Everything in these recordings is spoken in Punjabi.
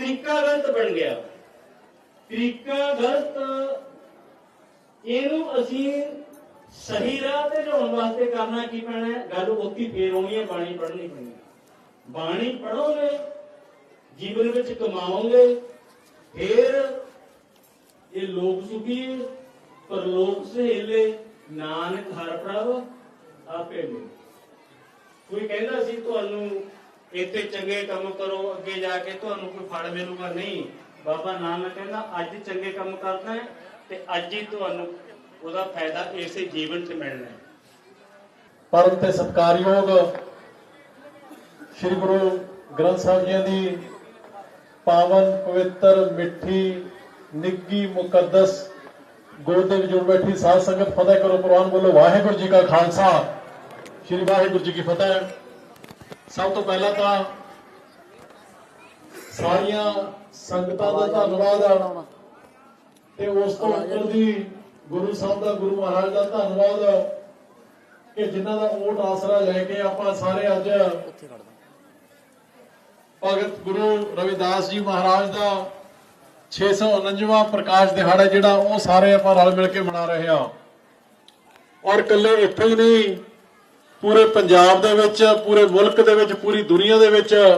ਤਰੀਕਾ ਗਲਤ ਬਣ ਗਿਆ। ਤਰੀਕਾ ਗਲਤ ਇਹਨੂੰ ਅਸੀਂ ਸਹੀ ਰਾਹ ਤੇ ਲਿਆਉਣ ਵਾਸਤੇ ਕਰਨਾ ਕੀ ਪੈਣਾ ਗੱਲ ਉੱਥੇ ਫੇਰ ਆਉਣੀ ਹੈ, ਬਾਣੀ ਪੜ੍ਹਨੀ ਪੈਣੀ ਬਾਣੀ ਪੜੋਗੇ ਜੀਵਨ ਵਿੱਚ ਕਮਾਓਗੇ, ਫੇਰ ਇਹ ਲੋਕ ਸੁਖੀ ਪਰਲੋਕ ਸਹੇਲੇ, ਨਾਨਕ ਹਰ ਪ੍ਰਭ ਆਪੇ ਮਿਲੇ। ਕੋਈ ਕਹਿੰਦਾ ਸੀ, ਤੁਹਾਨੂੰ ਇੱਥੇ ਚੰਗੇ ਕੰਮ ਕਰੋ, ਅੱਗੇ ਜਾ ਕੇ ਤੁਹਾਨੂੰ ਕੋਈ ਫਲ ਮਿਲੂਗਾ ਨਹੀਂ। ਬਾਬਾ ਨਾਨਕ ਕਹਿੰਦਾ, ਅੱਜ ਚੰਗੇ ਕੰਮ ਕਰਨਾ ਹੈ ਤੇ ਅੱਜ ਹੀ ਤੁਹਾਨੂੰ ਉਹਦਾ ਫਾਇਦਾ ਇਸੇ ਜੀਵਨ 'ਚ ਮਿਲਣਾ ਹੈ। ਪਰਮ ਤੇ ਸਤਕਾਰਯੋਗ ਸ੍ਰੀ ਗੁਰੂ ਗ੍ਰੰਥ ਸਾਹਿਬ ਜੀ ਦੀ ਪਾਵਨ ਪਵਿੱਤਰ ਮਿੱਠੀ ਨਿੱਗੀ ਮੁਕੱਦਸ ਗੋਦ ਦੇ ਵਿੱਚ ਬੈਠੀ ਸਾਧ ਸੰਗਤ ਫਤਿਹ ਕਰੋ ਪ੍ਰਵਾਨ ਬੋਲੋ, ਵਾਹਿਗੁਰੂ ਜੀ ਕਾ ਖਾਲਸਾ। ਸ੍ਰੀ ਵਾਹਿਗੁਰੂ ਜੀ ਕੀ ਫਤਿਹ। ਸਭ ਤੋਂ ਪਹਿਲਾਂ ਤਾਂ ਸਾਰੀਆਂ ਸੰਗਤਾਂ ਦਾ ਧੰਨਵਾਦ ਤੇ ਉਸ ਤੋਂ ਉੱਪਰ ਦੀ ਗੁਰੂ ਸਾਹਿਬ ਦਾ ਗੁਰੂ ਮਹਾਰਾਜ ਦਾ ਧੰਨਵਾਦ ਕਿ ਜਿਨ੍ਹਾਂ ਦਾ ਓਟ ਆਸਰਾ ਲੈ ਕੇ ਆਪਾਂ ਸਾਰੇ ਅੱਜ ਭਗਤ ਗੁਰੂ ਰਵਿਦਾਸ ਜੀ ਮਹਾਰਾਜ ਦਾ 649ਵਾਂ ਪ੍ਰਕਾਸ਼ ਦਿਹਾੜਾ ਜਿਹੜਾ ਉਹ ਸਾਰੇ ਆਪਾਂ ਰਲ ਮਿਲ ਕੇ ਮਨਾ ਰਹੇ ਹਾਂ ਔਰ ਇਕੱਲੇ ਇੱਥੇ ਹੀ ਨਹੀਂ ਪੂਰੇ ਪੰਜਾਬ ਦੇ ਵਿੱਚ, ਪੂਰੇ ਮੁਲਕ ਦੇ ਵਿੱਚ, ਪੂਰੀ ਦੁਨੀਆ ਦੇ ਵਿੱਚ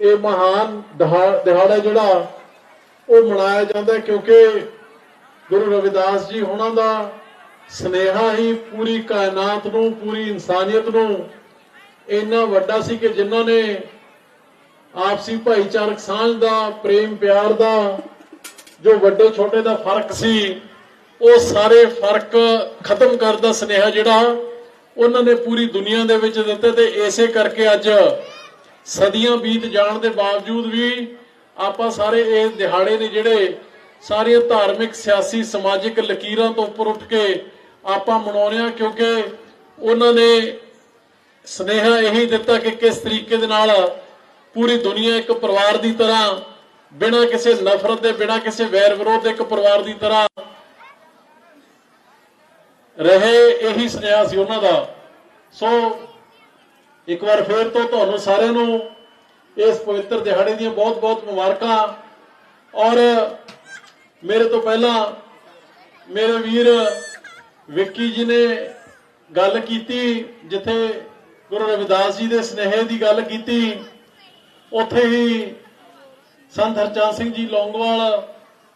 ਇਹ ਮਹਾਨ ਦਿਹਾ- ਦਿਹਾੜਾ ਜਿਹੜਾ ਉਹ ਮਨਾਇਆ ਜਾਂਦਾ ਕਿਉਂਕਿ ਗੁਰੂ ਰਵਿਦਾਸ ਜੀ ਉਹਨਾਂ ਦਾ ਸਨੇਹਾ ਹੀ ਪੂਰੀ ਕਾਇਨਾਤ ਨੂੰ, ਪੂਰੀ ਇਨਸਾਨੀਅਤ ਨੂੰ ਇੰਨਾ ਵੱਡਾ ਸੀ ਕਿ ਜਿਨ੍ਹਾਂ ਨੇ ਆਪਸੀ ਭਾਈਚਾਰਕ ਸਾਂਝ ਦਾ, ਪ੍ਰੇਮ ਪਿਆਰ ਦਾ ਜੋ ਵੱਡੇ ਛੋਟੇ ਦਾ ਫ਼ਰਕ ਸੀ, ਉਹ ਸਾਰੇ ਫ਼ਰਕ ਖਤਮ ਕਰਦਾ ਸਨੇਹਾ ਜਿਹੜਾ ਉਹਨਾਂ ਨੇ ਪੂਰੀ ਦੁਨੀਆ ਦੇ ਵਿੱਚ ਦਿੱਤੇ ਤੇ ਇਸੇ ਕਰਕੇ ਅੱਜ ਸਦੀਆਂ ਬੀਤ ਜਾਣ ਦੇ ਬਾਵਜੂਦ ਵੀ ਆਪਾਂ ਸਾਰੇ ਇਹ ਦਿਹਾੜੇ ਨੇ ਜਿਹੜੇ ਸਾਰੀਆਂ ਧਾਰਮਿਕ, ਸਿਆਸੀ, ਸਮਾਜਿਕ ਲਕੀਰਾਂ ਤੋਂ ਉੱਪਰ ਉੱਠ ਕੇ ਆਪਾਂ ਮਨਾਉਂਦੇ ਹਾਂ, ਕਿਉਂਕਿ ਉਹਨਾਂ ਨੇ ਸਨੇਹਾ ਇਹੀ ਦਿੱਤਾ ਕਿ ਕਿਸ ਤਰੀਕੇ ਦੇ ਨਾਲ ਪੂਰੀ ਦੁਨੀਆ ਇੱਕ ਪਰਿਵਾਰ ਦੀ ਤਰ੍ਹਾਂ, ਬਿਨਾਂ ਕਿਸੇ ਨਫ਼ਰਤ ਦੇ, ਬਿਨਾਂ ਕਿਸੇ ਵੈਰ ਵਿਰੋਧ ਦੇ ਇੱਕ ਪਰਿਵਾਰ ਦੀ ਤਰ੍ਹਾਂ ਰਹੇ ਇਹੀ ਸੁਨੇਹਾ ਸੀ ਉਹਨਾਂ ਦਾ। ਸੋ ਇੱਕ ਵਾਰ ਫੇਰ ਤੋਂ ਤੁਹਾਨੂੰ ਸਾਰਿਆਂ ਨੂੰ ਇਸ ਪਵਿੱਤਰ ਦਿਹਾੜੇ ਦੀਆਂ ਬਹੁਤ-ਬਹੁਤ ਮੁਬਾਰਕਾਂ। ਔਰ ਮੇਰੇ ਤੋਂ ਪਹਿਲਾਂ ਮੇਰੇ ਵੀਰ ਵਿੱਕੀ ਜੀ ਨੇ ਗੱਲ ਕੀਤੀ, ਜਿੱਥੇ ਗੁਰੂ ਰਵਿਦਾਸ ਜੀ ਦੇ ਸਨੇਹ ਦੀ ਗੱਲ ਕੀਤੀ। ਉੱਥੇ ਹੀ ਸੰਤ ਹਰਚੰਦ ਸਿੰਘ ਜੀ ਲੌਂਗਵਾਲ,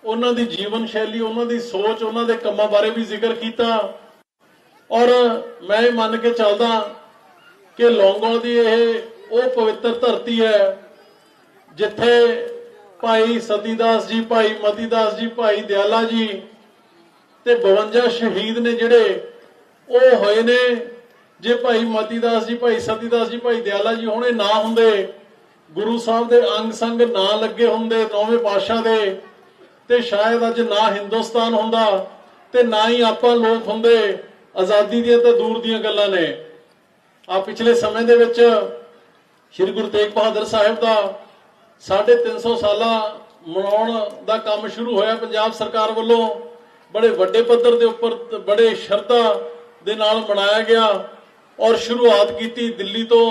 ਉਹਨਾਂ ਦੀ ਜੀਵਨ ਸ਼ੈਲੀ, ਉਹਨਾਂ ਦੀ ਸੋਚ, ਉਹਨਾਂ ਦੇ ਕੰਮਾਂ ਬਾਰੇ ਵੀ ਜ਼ਿਕਰ ਕੀਤਾ। ਔਰ ਮੈਂ ਇਹ ਮੰਨ ਕੇ ਚੱਲਦਾ ਕਿ ਲੌਂਗੋਵਾਲ ਦੀ ਇਹ ਉਹ ਪਵਿੱਤਰ ਧਰਤੀ ਹੈ, ਜਿੱਥੇ ਭਾਈ ਸਤੀਦਾਸ ਜੀ, ਭਾਈ ਮਤੀਦਾਸ ਜੀ, ਭਾਈ ਦਿਆਲਾ ਜੀ ਤੇ 52 ਸ਼ਹੀਦ ਨੇ ਜਿਹੜੇ ਉਹ ਹੋਏ ਨੇ, ਜੇ ਭਾਈ ਮਤੀਦਾਸ ਜੀ, ਭਾਈ ਸਤੀਦਾਸ ਜੀ, ਭਾਈ ਦਿਆਲਾ ਜੀ ਹੁਣੇ ਨਾ ਹੁੰਦੇ, ਗੁਰੂ ਸਾਹਿਬ ਦੇ ਅੰਗ ਸੰਗ ਨਾ ਲੱਗੇ ਹੁੰਦੇ ਨੌਵੇਂ ਪਾਤਸ਼ਾਹ ਦੇ, ਤੇ ਸ਼ਾਇਦ ਅੱਜ ਨਾ ਹਿੰਦੁਸਤਾਨ ਹੁੰਦਾ ਤੇ ਨਾ ਹੀ ਆਪਾਂ ਲੋਕ ਹੁੰਦੇ ਆਜ਼ਾਦੀ ਦੀਆਂ ਤਾਂ ਦੂਰ ਦੀਆਂ ਗੱਲਾਂ ਨੇ। ਆ ਪਿਛਲੇ ਸਮੇਂ ਦੇ ਵਿੱਚ ਸ੍ਰੀ ਗੁਰੂ ਤੇਗ ਬਹਾਦਰ ਸਾਹਿਬ ਦਾ 350 ਸਾਲਾਂ ਮਨਾਉਣ ਦਾ ਕੰਮ ਸ਼ੁਰੂ ਹੋਇਆ ਪੰਜਾਬ ਸਰਕਾਰ ਵੱਲੋਂ। ਬੜੇ ਵੱਡੇ ਪੱਧਰ ਦੇ ਉੱਪਰ ਬੜੇ ਸ਼ਰਧਾ ਦੇ ਨਾਲ ਮਨਾਇਆ ਗਿਆ ਔਰ ਸ਼ੁਰੂਆਤ ਕੀਤੀ ਦਿੱਲੀ ਤੋਂ,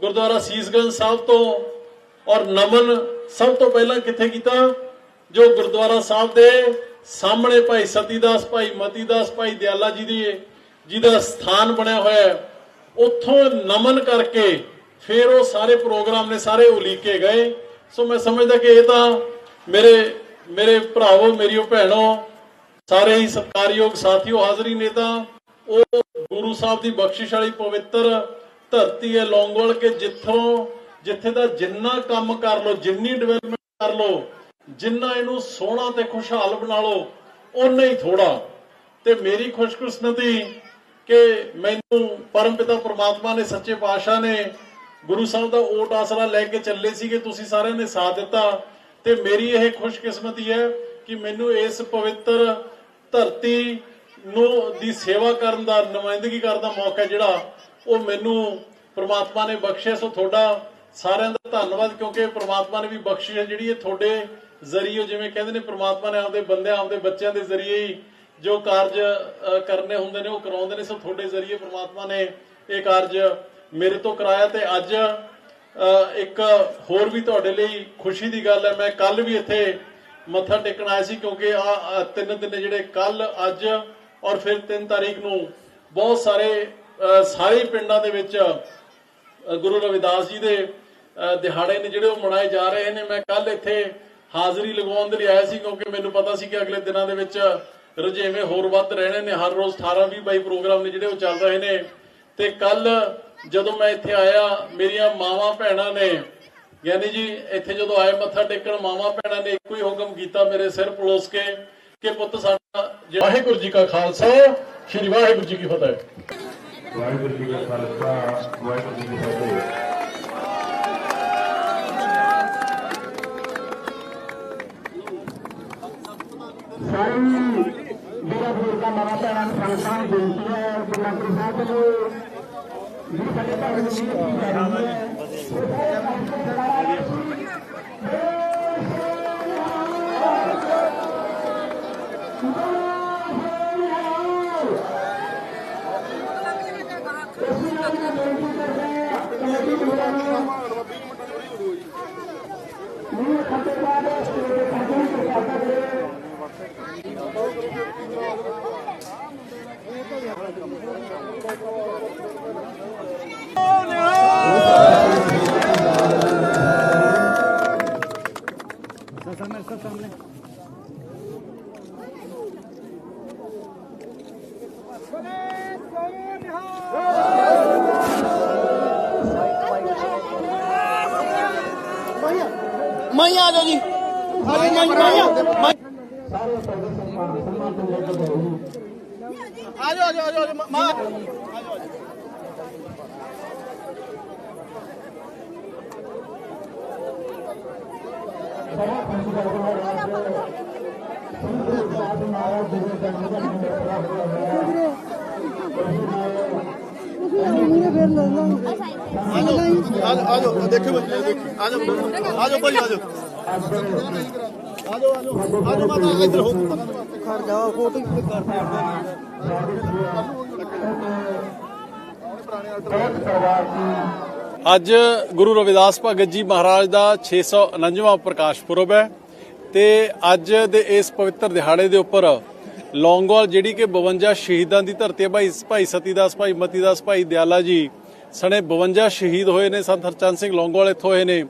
ਗੁਰਦੁਆਰਾ ਸੀਸਗੰਜ ਸਾਹਿਬ ਤੋਂ ਔਰ ਨਮਨ ਸਭ ਤੋਂ ਪਹਿਲਾਂ ਕਿੱਥੇ ਕੀਤਾ? ਜੋ ਗੁਰਦੁਆਰਾ ਸਾਹਿਬ ਦੇ ਸਾਹਮਣੇ ਭਾਈ ਸਤੀਦਾਸ, ਭਾਈ ਮਤੀਦਾਸ, ਭਾਈ ਦਿਆਲਾ ਜੀ ਦੀ ਜਿਹਦਾ ਸਥਾਨ ਬਣਿਆ ਹੋਇਆ ਹੈ, ਉੱਥੋਂ ਨਮਨ ਕਰਕੇ ਫਿਰ ਉਹ ਸਾਰੇ ਪ੍ਰੋਗਰਾਮ ਨੇ ਸਾਰੇ ਉਲੀਕੇ ਗਏ। ਸੋ ਮੈਂ ਸਮਝਦਾ ਕਿ ਇਹ ਤਾਂ ਮੇਰੇ ਮੇਰੇ ਭਰਾਵੋ, ਮੇਰੀਓ ਭੈਣੋ, ਸਾਰੇ ਹੀ ਸਤਿਕਾਰਯੋਗ ਸਾਥੀਓ, ਹਾਜ਼ਰੀ ਨੇ ਤਾਂ ਉਹ ਗੁਰੂ ਸਾਹਿਬ ਦੀ ਬਖਸ਼ਿਸ਼ ਵਾਲੀ ਪਵਿੱਤਰ ਧਰਤੀ ਹੈ, ਲੌਂਗੋਲ ਕੇ ਜਿੱਥੋਂ, ਜਿੱਥੇ ਦਾ ਜਿੰਨਾ ਕੰਮ ਕਰ ਲੋ ਜਿੰਨੀ ਡਿਵੈਲਪਮੈਂਟ ਕਰ ਲੋ ਜਿੰਨਾ ਇਹਨੂੰ ਸੋਹਣਾ ਤੇ ਖੁਸ਼ਹਾਲ ਬਣਾ ਲੋ ਓਨਾ ਹੀ ਥੋੜਾ ਤੇ ਮੇਰੀ ਖੁਸ਼ਕਿਸਮਤੀ ਕਿ ਮੈਨੂੰ ਪਰਮਪਿਤਾ ਪ੍ਰਮਾਤਮਾ ਨੇ, ਸੱਚੇ ਪਾਤਸ਼ਾਹ ਨੇ ਗੁਰੂ ਸਾਹਿਬ ਦਾ ਓਟ ਆਸਰਾ ਲੈ ਕੇ ਚੱਲੇ ਸੀ ਤੁਸੀਂ ਸਾਰਿਆਂ ਨੇ ਸਾਥ ਦਿੱਤਾ। ਤੇ ਮੇਰੀ ਇਹ ਖੁਸ਼ਕਿਸਮਤੀ ਹੈ ਕਿ ਮੈਨੂੰ ਇਸ ਪਵਿੱਤਰ ਧਰਤੀ ਨੂੰ ਦੀ ਸੇਵਾ ਕਰਨ ਦਾ, ਨੁਮਾਇੰਦਗੀ ਕਰਨ ਦਾ ਮੌਕਾ ਜਿਹੜਾ, ਉਹ ਮੈਨੂੰ ਪ੍ਰਮਾਤਮਾ ਨੇ ਬਖਸ਼ਿਆ। ਸੋ ਤੁਹਾਡਾ ਸਾਰਿਆਂ ਦਾ ਧੰਨਵਾਦ, ਕਿਉਂਕਿ ਪ੍ਰਮਾਤਮਾ ਨੇ ਵੀ ਬਖਸ਼ਿਸ਼ ਜਿਹੜੀ ਇਹ ਤੁਹਾਡੇ ਜ਼ਰੀਏ, ਜਿਵੇਂ ਕਹਿੰਦੇ ਨੇ, ਪ੍ਰਮਾਤਮਾ ਨੇ ਆਪਦੇ ਬੰਦਿਆਂ, ਆਪਦੇ ਬੱਚਿਆਂ ਦੇ ਜ਼ਰੀਏ ਹੀ ਜੋ ਕਾਰਜ ਕਰਨੇ ਹੁੰਦੇ ਨੇ, ਉਹ ਕਰਾਉਂਦੇ ਨੇ। ਸੋ ਤੁਹਾਡੇ ਜ਼ਰੀਏ ਪ੍ਰਮਾਤਮਾ ਨੇ ਇਹ ਕਾਰਜ ਮੇਰੇ ਤੋਂ ਕਰਾਇਆ ਤੇ ਅੱਜ ਇੱਕ ਹੋਰ ਵੀ ਤੁਹਾਡੇ ਲਈ ਖੁਸ਼ੀ ਦੀ ਗੱਲ ਹੈ। ਮੈਂ ਕੱਲ ਵੀ ਇੱਥੇ ਮੱਥਾ ਟੇਕਣ ਆਇਆ ਸੀ ਕਿਉਂਕਿ ਆ ਤਿੰਨ ਦਿਨ ਜਿਹੜੇ ਕੱਲ ਅੱਜ ਔਰ ਫਿਰ 3 ਤਾਰੀਖ ਨੂੰ ਬਹੁਤ ਸਾਰੇ ਸਾਰੇ ਪਿੰਡਾਂ ਦੇ ਵਿੱਚ ਗੁਰੂ ਰਵਿਦਾਸ ਜੀ ਦੇ ਦਿਹਾੜੇ ਨੇ ਜਿਹੜੇ ਉਹ ਮਨਾਏ ਜਾ ਰਹੇ ਨੇ। ਮੈਂ ਕੱਲ ਇੱਥੇ ਹਾਜ਼ਰੀ ਲਗਾਉਣ ਦੇ ਲਈ ਆਇਆ ਸੀ ਕਿਉਂਕਿ ਮੈਨੂੰ ਪਤਾ ਸੀ ਕਿ ਅਗਲੇ ਦਿਨਾਂ ਦੇ ਵਿੱਚ ਰੁਝੇਵੇਂ ਹੋਰ ਵੱਧ ਰਹਿਣੇ ਨੇ ਹਰ ਰੋਜ਼ 18 20 22 ਪ੍ਰੋਗਰਾਮ ਨੇ ਜਿਹੜੇ ਉਹ ਚੱਲ ਰਹੇ ਨੇ। ਤੇ ਕੱਲ ਜਦੋਂ ਮੈਂ ਇੱਥੇ ਆਇਆ ਮੇਰੀਆਂ ਮਾਵਾਂ ਭੈਣਾਂ ਨੇ ਯਾਨੀ ਜੀ ਇੱਥੇ ਜਦੋਂ ਆਏ ਮੱਥਾ ਟੇਕਣ ਮਾਵਾਂ ਭੈਣਾਂ ਨੇ ਇੱਕੋ ਹੀ ਹੁਕਮ ਕੀਤਾ ਮੇਰੇ ਸਿਰ ਪਲੋਸ ਕੇ ਕਿ ਪੁੱਤ ਸਾਡਾ ਵਾਹਿਗੁਰੂ ਜੀ ਕਾ ਖਾਲਸਾ ਸ੍ਰੀ ਵਾਹਿਗੁਰੂ ਜੀ ਕੀ ਫਤਿਹ। ਵਾਹਿਗੁਰੂ ਜੀ ਕਾ ਖਾਲਸਾ ਵਾਹਿਗੁਰੂ ਜੀ ਕੀ ਫਤਿਹ ਸਾਰੀ ਵੀਰਾਂ ਬਜ਼ੁਰਗਾਂ ਮਾਤਾ ਭੈਣਾਂ ਨੂੰ ਸੰਗਤਾਂ ਨੂੰ ਬੇਨਤੀ ਹੈ ਕਿ ਮੰਤਰੀ ਸਾਹਿਬ ਨੂੰ ਜੀ ਸਾਡੇ ਘਰ ਨੂੰ ਕੀਤੀ ਜਾ ਰਹੀ ਹੈ ਨਹੀਂ ਖੱਤੇ ਬਾਅਦ ਸਟੇਜ ਖੱਤੇ ਨੂੰ ਕਿਰਪਾ ਕਰੇ ਮਾਈ ਆ ਜਾਓ ਜੀ ਆ ਜਾਓ ਮਾਈ ਮਾਈ ਆ ਜਾਓ ਆ ਜਾਓ ਆ ਜਾਓ ਮਾਂ ਆ ਜਾਓ ਆ ਜਾਓ ਦੇਖੋ ਬੱਚੇ, ਦੇਖੋ। ਆ ਜਾਓ ਆ ਜਾਓ ਭਾਈ ਆ ਜਾਓ ਆ ਜਾਓ ਆ ਮਾਤਾ, ਇੱਧਰ ਹੋ। ਖੜ ਜਾਓ ਫੋਟੋ ਕਰ ਬਹੁਤ ਪਰਿਵਾਰ ਅੱਜ ਗੁਰੂ ਰਵਿਦਾਸ ਭਗਤ ਜੀ ਮਹਾਰਾਜ ਦਾ 649ਵਾਂ ਪ੍ਰਕਾਸ਼ ਪੁਰਬ ਹੈ ਤੇ ਅੱਜ ਦੇ ਇਸ ਪਵਿੱਤਰ ਦਿਹਾੜੇ ਦੇ ਉੱਪਰ ਲੌਂਗੋਵਾਲ ਜਿਹੜੀ ਕਿ 52 ਸ਼ਹੀਦਾਂ ਦੀ ਧਰਤੀ ਹੈ, ਭਾਈ ਭਾਈ ਸਤੀਦਾਸ ਭਾਈ ਮਤੀਦਾਸ ਭਾਈ ਦਿਆਲਾ ਜੀ ਸਣੇ 52 ਸ਼ਹੀਦ ਹੋਏ ਨੇ, ਸੰਤ ਹਰਚੰਦ ਸਿੰਘ ਲੌਂਗੋਵਾਲ ਇੱਥੋਂ ਹੋਏ ਨੇ।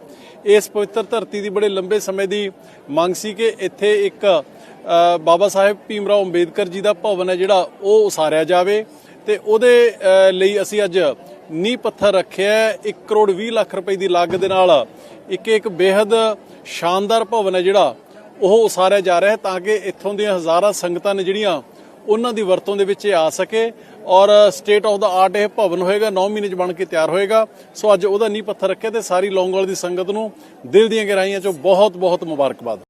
ਇਸ ਪਵਿੱਤਰ ਧਰਤੀ ਦੀ ਬੜੇ ਲੰਬੇ ਸਮੇਂ ਦੀ ਮੰਗ ਸੀ ਕਿ ਇੱਥੇ ਇੱਕ ਬਾਬਾ ਸਾਹਿਬ ਭੀਮਰਾਓ ਅੰਬੇਦਕਰ ਜੀ ਦਾ ਭਵਨ ਹੈ ਜਿਹੜਾ ਉਹ ਉਸਾਰਿਆ ਜਾਵੇ ਤੇ ਉਹਦੇ ਲਈ ਅਸੀਂ ਅੱਜ ਨੀਂਹ ਪੱਥਰ ਰੱਖਿਆ 1 ਕਰੋੜ 20 ਲੱਖ ਰੁਪਏ ਦੀ ਲਾਗਤ ਦੇ ਨਾਲ ਇੱਕ ਇੱਕ ਬੇहद ਸ਼ਾਨਦਾਰ ਭਵਨ ਹੈ ਜਿਹੜਾ ਉਹ ਉਸਾਰਿਆ ਜਾ ਰਿਹਾ ਹੈ ਤਾਂ ਕਿ ਇੱਥੋਂ ਦੀਆਂ ਹਜ਼ਾਰਾਂ ਸੰਗਤਾਂ ਨੇ ਜਿਹੜੀਆਂ ਉਹਨਾਂ ਦੀ ਵਰਤੋਂ ਦੇ ਵਿੱਚ ਇਹ ਆ ਸਕੇ ਔਰ ਸਟੇਟ ਆਫ ਦਾ ਆਰਟ ਇਹ ਭਵਨ ਹੋਏਗਾ 9 ਮਹੀਨੇ ਚ ਬਣ ਕੇ ਤਿਆਰ ਹੋਏਗਾ। ਸੋ ਅੱਜ ਉਹਦਾ ਨੀਂਹ ਪੱਥਰ ਰੱਖਿਆ ਤੇ ਸਾਰੀ ਲੌਂਗੋਵਾਲ ਦੀ ਸੰਗਤ ਨੂੰ ਦਿਲ ਦੀਆਂ ਗਹਿਰਾਈਆਂ ਚੋਂ ਬਹੁਤ ਬਹੁਤ ਮੁਬਾਰਕਬਾਦ।